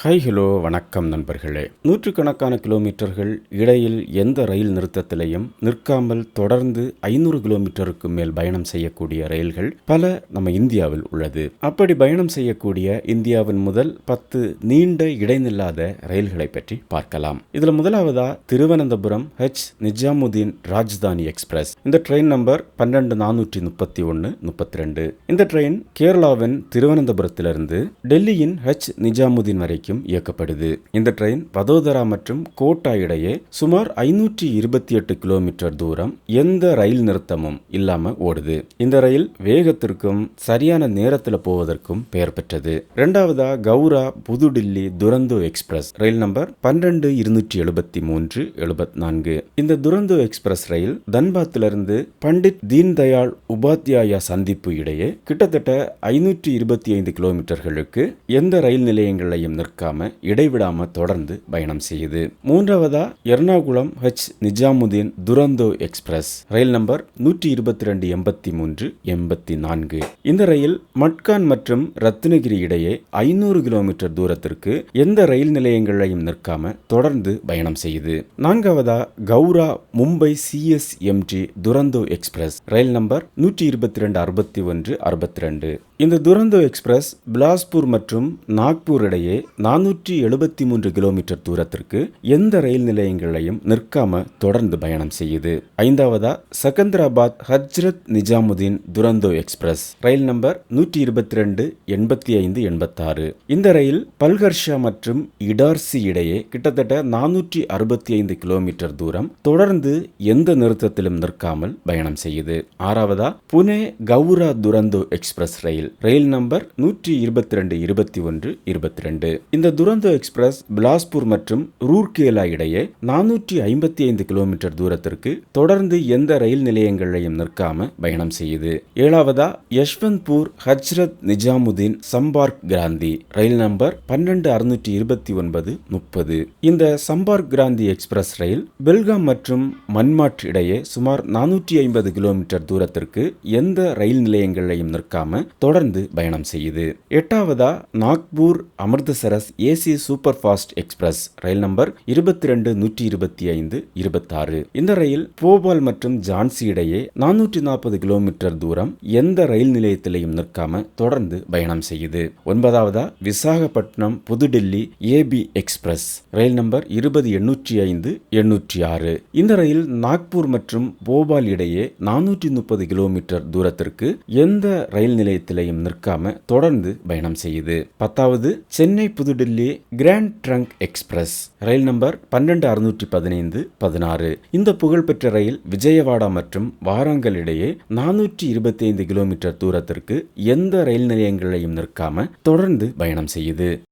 High hello வணக்கம் நண்பர்களே. நூற்றுக்கணக்கான கிலோமீட்டர்கள் இடையில் எந்த ரயில் நிறுத்தத்திலையும் நிற்காமல் தொடர்ந்து ஐநூறு கிலோமீட்டருக்கு மேல் பயணம் செய்யக்கூடிய ரயில்கள் பல நம்ம இந்தியாவில் உள்ளது. அப்படி பயணம் செய்யக்கூடிய இந்தியாவின் முதல் பத்து நீண்ட இடைநில்லாத ரயில்களை பற்றி பார்க்கலாம். இதுல முதலாவதா திருவனந்தபுரம் ஹெச் நிஜாமுதீன் ராஜ்தானி எக்ஸ்பிரஸ். இந்த ட்ரெயின் நம்பர் பன்னெண்டு நானூற்றி முப்பத்தி ஒன்று முப்பத்தி ரெண்டு. இந்த ட்ரெயின் கேரளாவின் திருவனந்தபுரத்திலிருந்து டெல்லியின் ஹெச் நிஜாமுதீன் வரைக்கும் இயக்கப்படுது. இந்த ட்ரெயின் வதோதரா மற்றும் கோட்டா இடையே சுமார் ஐநூற்றி இருபத்தி எட்டு கிலோமீட்டர் தூரம் எந்த ரயில் நிறுத்தமும் இல்லாம ஓடுது. இந்த ரயில் வேகத்திற்கும் சரியான நேரத்தில் போவதற்கும் பெயர் பெற்றது. இரண்டாவதா கௌரா புதுடில்லி துரந்தோ எக்ஸ்பிரஸ் ரயில் நம்பர் பன்னிரண்டு இருநூற்றி எழுபத்தி மூன்று எழுபத்தி நான்கு இந்த துரந்தோ எக்ஸ்பிரஸ் ரயில் தன்பாத்திலிருந்து பண்டிட் தீன்தயாள் உபாத்யாயா சந்திப்பு இடையே கிட்டத்தட்ட ஐநூற்றி இருபத்தி ஐந்து கிலோமீட்டர்களுக்கு எந்த ரயில் நிலையங்களையும் நிற்காம இடைவிடாம தொடர்ந்து பயணம் செய்யுது. மூன்றாவதா எர்ணாகுளம் ஹெச் நிஜாமுதீன் துரந்தோ எக்ஸ்பிரஸ். ரயில் நம்பர் நூற்றி இருபத்தி ரெண்டு எண்பத்தி மூன்று எண்பத்தி நான்கு இந்த ரயில் மட்கான் மற்றும் ரத்னகிரி இடையே ஐநூறு கிலோமீட்டர் தூரத்திற்கு எந்த ரயில் நிலையங்களையும் நிற்காம தொடர்ந்து பயணம் செய்யுது. நான்காவதா கௌரா மும்பை சிஎஸ்எம்டி துரந்தோ எக்ஸ்பிரஸ். ரயில் நம்பர் நூற்றி இருபத்தி ரெண்டு அறுபத்தி ஒன்று அறுபத்தி ரெண்டு இந்த துரந்தோ எக்ஸ்பிரஸ் பிலாஸ்பூர் மற்றும் நாக்பூர் இடையே நானூற்றி எழுபத்தி மூன்று கிலோமீட்டர் தூரத்திற்கு எந்த ரயில் நிலையங்களையும் நிற்காம தொடர்ந்து பயணம் செய்யுது. ஐந்தாவதா செகந்திராபாத் ஹஜ்ரத் நிஜாமுதீன் துரந்தோ எக்ஸ்பிரஸ். ரயில் நம்பர் நூற்றி இருபத்தி ரெண்டு எண்பத்தி ஐந்து எண்பத்தாறு. இந்த ரயில் பல்கர்ஷா மற்றும் இடார்சி இடையே கிட்டத்தட்ட நானூற்றி அறுபத்தி ஐந்து கிலோமீட்டர் தூரம் தொடர்ந்து எந்த நிறுத்தத்திலும் நிற்காமல் பயணம் செய்யுது. ஆறாவதா புனே கவுரா துரந்தோ எக்ஸ்பிரஸ் ரயில். ரயில் நம்பர் நூற்றி இருபத்தி ரெண்டு இருபத்தி ஒன்று இருபத்தி ரெண்டு இந்த துரந்தோ எக்ஸ்பிரஸ் பிலாஸ்பூர் மற்றும் ரூர்கேலா இடையே நானூற்றி ஐம்பத்தி ஐந்து கிலோமீட்டர் தூரத்திற்கு தொடர்ந்து எந்த ரயில் நிலையங்களையும் நிற்காம பயணம் செய்யுது. ஏழாவதா யஷ்வந்த்பூர் ஹஜ்ரத் நிஜாமுதீன் சம்பார்க் கிராந்தி. ரயில் நம்பர் பன்னெண்டு அறுநூற்றி இருபத்தி ஒன்பது முப்பது. இந்த சம்பார்க் கிராந்தி எக்ஸ்பிரஸ் ரயில் பெல்காம் மற்றும் மன்மாட் இடையே சுமார் நானூற்றி ஐம்பது கிலோமீட்டர் தூரத்திற்கு எந்த ரயில் நிலையங்களையும் நிற்காம தொடர்ந்து பயணம் செய்யுது. எட்டாவதா Nagpur Amritsar AC super fast express ரயில் நம்பர் இருபத்தி ரெண்டு நூற்றி இருபத்தி ஐந்து இருபத்தாறு. இந்த ரயில் போபால் மற்றும் ஜான்சி இடையே நானூற்றி நாற்பது கிலோமீட்டர் தூரம் எந்த ரயில் நிலையத்திலையும் நிற்காம தொடர்ந்து பயணம் செய்யுது. ஒன்பதாவதா விசாகப்பட்டினம் புதுடெல்லி ஏபி எக்ஸ்பிரஸ் ரயில் நம்பர் இருபது எண்ணூற்றி ஐந்து எண்ணூற்றி ஆறு. இந்த ரயில் நாக்பூர் மற்றும் போபால் இடையே நானூற்றி முப்பது கிலோமீட்டர் தூரத்திற்கு எந்த ரயில் நிலையத்திலையும் நிற்காம தொடர்ந்து பயணம் செய்யுது. பத்தாவது Chennai Pudhu Delhi grand trunk express. ரயில் நம்பர் பன்னெண்டு அறுநூற்றி பதினைந்து பதினாறு. இந்த புகழ்பெற்ற ரயில் விஜயவாடா மற்றும் வாராங்கல் இடையே நானூற்றி இருபத்தி ஐந்து கிலோமீட்டர் தூரத்திற்கு எந்த ரயில் நிலையங்களையும் நிற்காம தொடர்ந்து பயணம் செய்யுது.